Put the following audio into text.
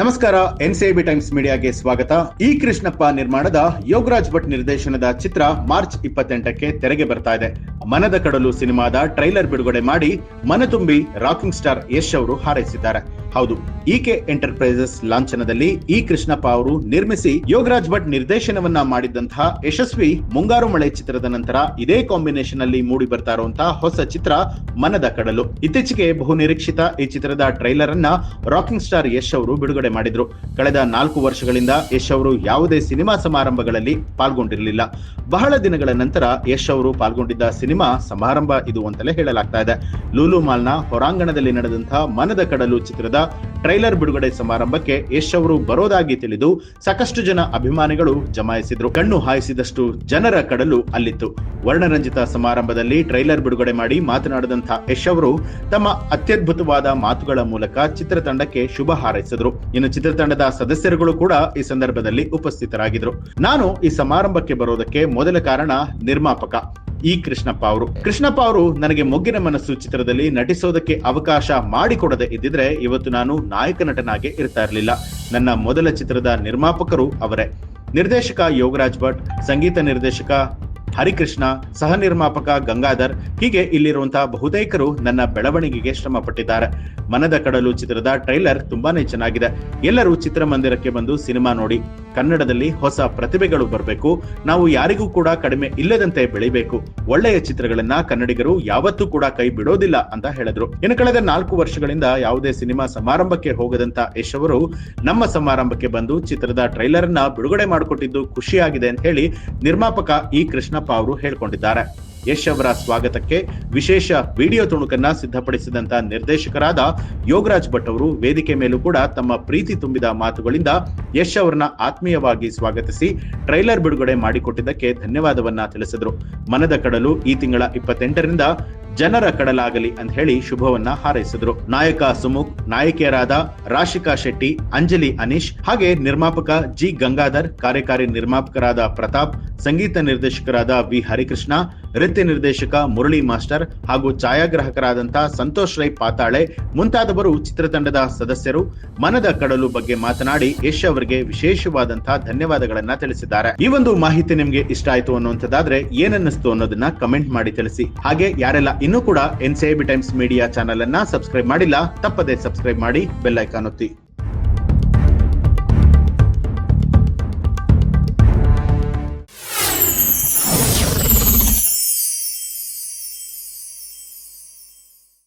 ನಮಸ್ಕಾರ NCIB times ಮೀಡಿಯಾಗೆ ಸ್ವಾಗತ. E Krishnappa ನಿರ್ಮಾಣದ ಯೋಗರಾಜ್ ಭಟ್ ನಿರ್ದೇಶನದ ಚಿತ್ರ ಮಾರ್ಚ್ ಇಪ್ಪತ್ತೆಂಟಕ್ಕೆ ತೆರೆಗೆ ಬರ್ತಾ ಇದೆ. ಮನದ ಕಡಲು ಸಿನಿಮಾದ ಟ್ರೈಲರ್ ಬಿಡುಗಡೆ ಮಾಡಿ ಮನತುಂಬಿ ರಾಕಿಂಗ್ ಸ್ಟಾರ್ ಯಶ್ ಅವರು ಹಾರೈಸಿದ್ದಾರೆ. ಹೌದು, ಈಕೆ ಎಂಟರ್ಪ್ರೈಸಸ್ ಲಾಂಛನದಲ್ಲಿ ಇ ಕೃಷ್ಣಪ್ಪ ಅವರು ನಿರ್ಮಿಸಿ ಯೋಗರಾಜ್ ಭಟ್ ನಿರ್ದೇಶನವನ್ನ ಮಾಡಿದ್ದಂತಹ ಯಶಸ್ವಿ ಮುಂಗಾರು ಮಳೆ ಚಿತ್ರದ ನಂತರ ಇದೇ ಕಾಂಬಿನೇಷನ್ ಅಲ್ಲಿ ಮೂಡಿ ಬರ್ತಾ ಇರುವಂತಹ ಹೊಸ ಚಿತ್ರ ಮನದ ಕಡಲು. ಇತ್ತೀಚೆಗೆ ಬಹು ನಿರೀಕ್ಷಿತ ಈ ಚಿತ್ರದ ಟ್ರೈಲರ್ ಅನ್ನ ರಾಕಿಂಗ್ ಸ್ಟಾರ್ ಯಶ್ ಅವರು ಬಿಡುಗಡೆ ಮಾಡಿದ್ರು. ಕಳೆದ ನಾಲ್ಕು ವರ್ಷಗಳಿಂದ ಯಶ್ ಅವರು ಯಾವುದೇ ಸಿನಿಮಾ ಸಮಾರಂಭಗಳಲ್ಲಿ ಪಾಲ್ಗೊಂಡಿರಲಿಲ್ಲ. ಬಹಳ ದಿನಗಳ ನಂತರ ಯಶ್ ಅವರು ಪಾಲ್ಗೊಂಡಿದ್ದ ಸಿನಿಮಾ ಸಮಾರಂಭ ಇದು ಅಂತಲೇ ಹೇಳಲಾಗ್ತಾ ಇದೆ. ಲೂಲು ಮಾಲ್ನ ಹೊರಾಂಗಣದಲ್ಲಿ ನಡೆದಂತಹ ಮನದ ಕಡಲು ಚಿತ್ರದ ಟ್ರೈಲರ್ ಬಿಡುಗಡೆ ಸಮಾರಂಭಕ್ಕೆ ಯಶ್ ಅವರು ಬರೋದಾಗಿ ತಿಳಿದು ಸಾಕಷ್ಟು ಜನ ಅಭಿಮಾನಿಗಳು ಜಮಾಯಿಸಿದ್ರು. ಕಣ್ಣು ಹಾಯಿಸಿದಷ್ಟು ಜನರ ಕಡಲು ಅಲ್ಲಿತ್ತು. ವರ್ಣರಂಜಿತ ಸಮಾರಂಭದಲ್ಲಿ ಟ್ರೈಲರ್ ಬಿಡುಗಡೆ ಮಾಡಿ ಮಾತನಾಡಿದಂತಹ ಯಶ್ ಅವರು ತಮ್ಮ ಅತ್ಯದ್ಭುತವಾದ ಮಾತುಗಳ ಮೂಲಕ ಚಿತ್ರತಂಡಕ್ಕೆ ಶುಭ ಹಾರೈಸಿದ್ರು. ಇನ್ನು ಚಿತ್ರತಂಡದ ಸದಸ್ಯರುಗಳು ಕೂಡ ಈ ಸಂದರ್ಭದಲ್ಲಿ ಉಪಸ್ಥಿತರಾಗಿದ್ರು. ನಾನು ಈ ಸಮಾರಂಭಕ್ಕೆ ಬರೋದಕ್ಕೆ ಮೊದಲ ಕಾರಣ ನಿರ್ಮಾಪಕ. ಇ ಕೃಷ್ಣಪ್ಪ ಅವರು. ಕೃಷ್ಣಪ್ಪ ಅವರು ನನಗೆ ಮೊಗ್ಗಿನ ಮನಸ್ಸು ಚಿತ್ರದಲ್ಲಿ ನಟಿಸೋದಕ್ಕೆ ಅವಕಾಶ ಮಾಡಿಕೊಡದೆ ಇದ್ದಿದ್ರೆ ಇವತ್ತು ನಾನು ನಾಯಕ ನಟನಾಗೆ ಇರ್ತಾ ಇರಲಿಲ್ಲ. ನನ್ನ ಮೊದಲ ಚಿತ್ರದ ನಿರ್ಮಾಪಕರು ಅವರೇ. ನಿರ್ದೇಶಕ ಯೋಗರಾಜ್ ಭಟ್, ಸಂಗೀತ ನಿರ್ದೇಶಕ ಹರಿಕೃಷ್ಣ ಸಹ ನಿರ್ಮಾಪಕ ಗಂಗಾಧರ್ ಹೀಗೆ ಇಲ್ಲಿರುವಂತಹ ಬಹುತೇಕರು ನನ್ನ ಬೆಳವಣಿಗೆಗೆ ಶ್ರಮ ಪಟ್ಟಿದ್ದಾರೆ ಮನದ ಕಡಲು ಚಿತ್ರದ ಟ್ರೈಲರ್ ತುಂಬಾನೇ ಚೆನ್ನಾಗಿದೆ. ಎಲ್ಲರೂ ಚಿತ್ರಮಂದಿರಕ್ಕೆ ಬಂದು ಸಿನಿಮಾ ನೋಡಿ, ಕನ್ನಡದಲ್ಲಿ ಹೊಸ ಪ್ರತಿಭೆಗಳು ಬರಬೇಕು. ನಾವು ಯಾರಿಗೂ ಕೂಡ ಕಡಿಮೆ ಇಲ್ಲದಂತೆ ಬೆಳಿಬೇಕು. ಒಳ್ಳೆಯ ಚಿತ್ರಗಳನ್ನ ಕನ್ನಡಿಗರು ಯಾವತ್ತೂ ಕೂಡ ಕೈ ಬಿಡೋದಿಲ್ಲ ಅಂತ ಹೇಳಿದ್ರು. ಇನ್ನು ಕಳೆದ ನಾಲ್ಕು ವರ್ಷಗಳಿಂದ ಯಾವುದೇ ಸಿನಿಮಾ ಸಮಾರಂಭಕ್ಕೆ ಹೋಗದಂತ ಯಶ್ ಅವರು ನಮ್ಮ ಸಮಾರಂಭಕ್ಕೆ ಬಂದು ಚಿತ್ರದ ಟ್ರೈಲರ್ ಅನ್ನ ಬಿಡುಗಡೆ ಮಾಡಿಕೊಟ್ಟಿದ್ದು ಖುಷಿಯಾಗಿದೆ ಅಂತ ಹೇಳಿ ನಿರ್ಮಾಪಕ ಇ ಕೃಷ್ಣಪ್ಪ ಅವರು ಹೇಳಿಕೊಂಡಿದ್ದಾರೆ. ಯಶ್ ಅವರ ಸ್ವಾಗತಕ್ಕೆ ವಿಶೇಷ ವಿಡಿಯೋ ತುಣುಕನ್ನ ಸಿದ್ಧಪಡಿಸಿದಂತ ನಿರ್ದೇಶಕರಾದ ಯೋಗರಾಜ್ ಭಟ್ ಅವರು ವೇದಿಕೆ ಮೇಲೂ ಕೂಡ ತಮ್ಮ ಪ್ರೀತಿ ತುಂಬಿದ ಮಾತುಗಳಿಂದ ಯಶ್ ಅವರನ್ನ ಆತ್ಮೀಯವಾಗಿ ಸ್ವಾಗತಿಸಿ ಟ್ರೈಲರ್ ಬಿಡುಗಡೆ ಮಾಡಿಕೊಟ್ಟಿದ್ದಕ್ಕೆ ಧನ್ಯವಾದವನ್ನ ತಿಳಿಸಿದರು. ಮನದ ಕಡಲು ಈ ತಿಂಗಳ ಇಪ್ಪತ್ತೆಂಟರಿಂದ ಜನರ ಕಡಲಾಗಲಿ ಅಂತ ಹೇಳಿ ಶುಭವನ್ನ ಹಾರೈಸಿದ್ರು. ನಾಯಕ ಸುಮುಖ್, ನಾಯಕಿಯರಾದ ರಾಶಿಕಾ ಶೆಟ್ಟಿ, ಅಂಜಲಿ ಅನೀಶ್, ಹಾಗೆ ನಿರ್ಮಾಪಕ ಜಿ ಗಂಗಾಧರ್, ಕಾರ್ಯಕಾರಿ ನಿರ್ಮಾಪಕರಾದ ಪ್ರತಾಪ್, ಸಂಗೀತ ನಿರ್ದೇಶಕರಾದ ವಿ ಹರಿಕೃಷ್ಣ ನೃತ್ಯ ನಿರ್ದೇಶಕ ಮುರಳಿ ಮಾಸ್ಟರ್ ಹಾಗೂ ಛಾಯಾಗ್ರಾಹಕರಾದಂತಹ ಸಂತೋಷ್ ರೈ ಪಾತಾಳೆ ಮುಂತಾದವರು ಚಿತ್ರತಂಡದ ಸದಸ್ಯರು. ಮನದ ಕಡಲು ಬಗ್ಗೆ ಮಾತನಾಡಿ ಯಶ್ ಅವರಿಗೆ ವಿಶೇಷವಾದಂತಹ ಧನ್ಯವಾದಗಳನ್ನ ತಿಳಿಸಿದ್ದಾರೆ. ಈ ಒಂದು ಮಾಹಿತಿ ನಿಮ್ಗೆ ಇಷ್ಟ ಆಯ್ತು ಅನ್ನುವಂಥದ್ದಾದ್ರೆ ಏನನ್ನಿಸ್ತು ಅನ್ನೋದನ್ನ ಕಮೆಂಟ್ ಮಾಡಿ ತಿಳಿಸಿ. ಹಾಗೆ ಯಾರೆಲ್ಲ ಇನ್ನೂ ಕೂಡ ಎನ್ ಟೈಮ್ಸ್ ಮೀಡಿಯಾ ಚಾನೆಲ್ ಅನ್ನ ಸಬ್ಸ್ಕ್ರೈಬ್ ಮಾಡಿಲ್ಲ, ತಪ್ಪದೆ ಸಬ್ಸ್ಕ್ರೈಬ್ ಮಾಡಿ ಬೆಲ್ ಐಕಾನ್ ಒತ್ತಿ.